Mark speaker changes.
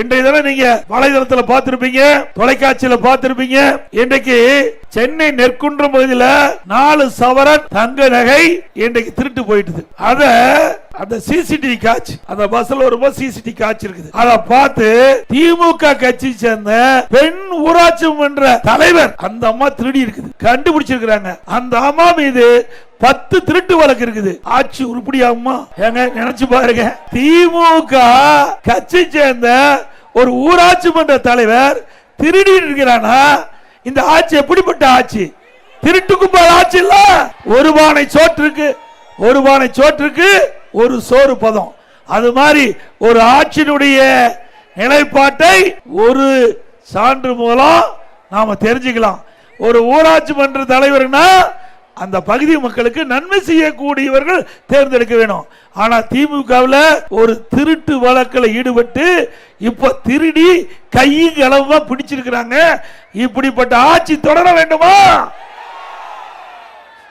Speaker 1: இன்றைய தினம் நீங்க வலைதளத்துல பார்த்திருப்பீங்க தொலைக்காட்சியில பார்த்திருப்பீங்க. இன்றைக்கு சென்னை நெற்குன்றம் பகுதியில நாலு சவரன் தங்க நகை இன்றைக்கு திருட்டு போயிட்டுது. அத அந்த சிசிடிவி காட்சி அந்த பஸ்ல வரும்போது சிசிடிவி காட்சி இருக்குது. அதை பார்த்து திமுக கட்சி சேர்ந்த பெண் ஊராட்சி மன்ற தலைவர் அந்த அம்மா திருடி இருக்குது. கண்டுபிடிச்சிருக்கிறாங்க. அந்த அம்மா மீது பத்து திருட்டு வழக்கு இருக்குது. ஆட்சி உருப்படியா அம்மா ஏங்க நினைச்சு பாருங்க. திமுக கட்சி சேர்ந்த ஒரு ஊராட்சி மன்ற தலைவர் திருடி இருக்கிறானா? இந்த ஆட்சி எப்படிப்பட்ட ஆட்சி? திருட்டு கும்பல் ஆட்சி இல்ல. ஒரு பானை சோற்றுக்கு ஒரு பானை சோற்றுக்கு ஒரு சோறு பதம். அது மாதிரி ஒரு ஆட்சியினுடைய நிலைப்பாட்டை ஒரு சான்று மூலம் நாம தெரிஞ்சுக்கலாம். ஒரு ஊராட்சி மன்ற தலைவர்னா அந்த பகுதி மக்களுக்கு நன்மை செய்யக்கூடியவர்கள் தேர்ந்தெடுக்க வேணும். ஆனா திமுகவில் ஒரு திருட்டு வழக்கில் ஈடுபட்டு இப்ப திருடி கையும் களவுமா பிடிச்சிருக்கிறாங்க. இப்படிப்பட்ட ஆட்சி தொடர வேண்டுமா?